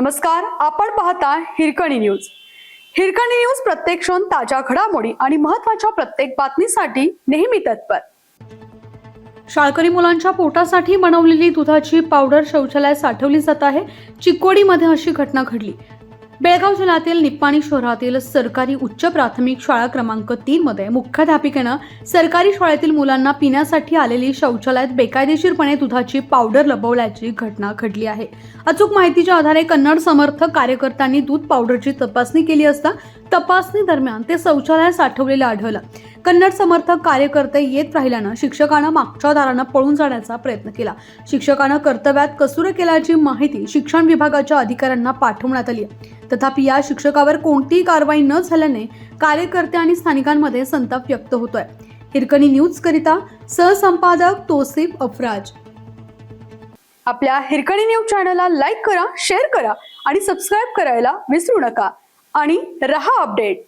नमस्कार आपण पाहता हिरकणी न्यूज. हिरकणी न्यूज प्रत्येक क्षण ताज्या घडामोडी आणि महत्त्वाच्या प्रत्येक बातमीसाठी नेहमी तत्पर. शाळकरी मुलांच्या पोटासाठी बनवलेली दुधाची पावडर शौचालयात साठवली जात आहे. चिकोडीमध्ये अशी घटना घडली. बेळगाव जिल्ह्यातील निप्पाणी शहरातील सरकारी उच्च प्राथमिक शाळा क्रमांक तीन मध्ये मुख्याध्यापिकेनं सरकारी शाळेतील मुलांना पिण्यासाठी आलेली शौचालयात बेकायदेशीरपणे दुधाची पावडर लपवल्याची घटना घडली आहे. अचूक माहितीच्या आधारे कन्नड समर्थक कार्यकर्त्यांनी दूध पावडरची तपासणी केली असता तपासणी दरम्यान ते शौचालयात साठवलेलं आढळलं. कन्नड समर्थक कार्यकर्ते येत राहिल्यानं शिक्षकानं मागच्या दारानं पळून जाण्याचा प्रयत्न केला. शिक्षकानं कर्तव्यात कसूर केल्याची माहिती शिक्षण विभागाच्या अधिकाऱ्यांना पाठवण्यात आली आहे. तथापि या शिक्षकावर कोणतीही कारवाई न झाल्याने कार्यकर्ते आणि स्थानिकांमध्ये संताप व्यक्त होतोय. हिरकणी न्यूज करिता सहसंपादक तोसिफ अफराज. आपल्या हिरकणी न्यूज चॅनलला लाईक करा शेअर करा आणि सबस्क्राईब करायला विसरू नका. आणि रहा अपडेट.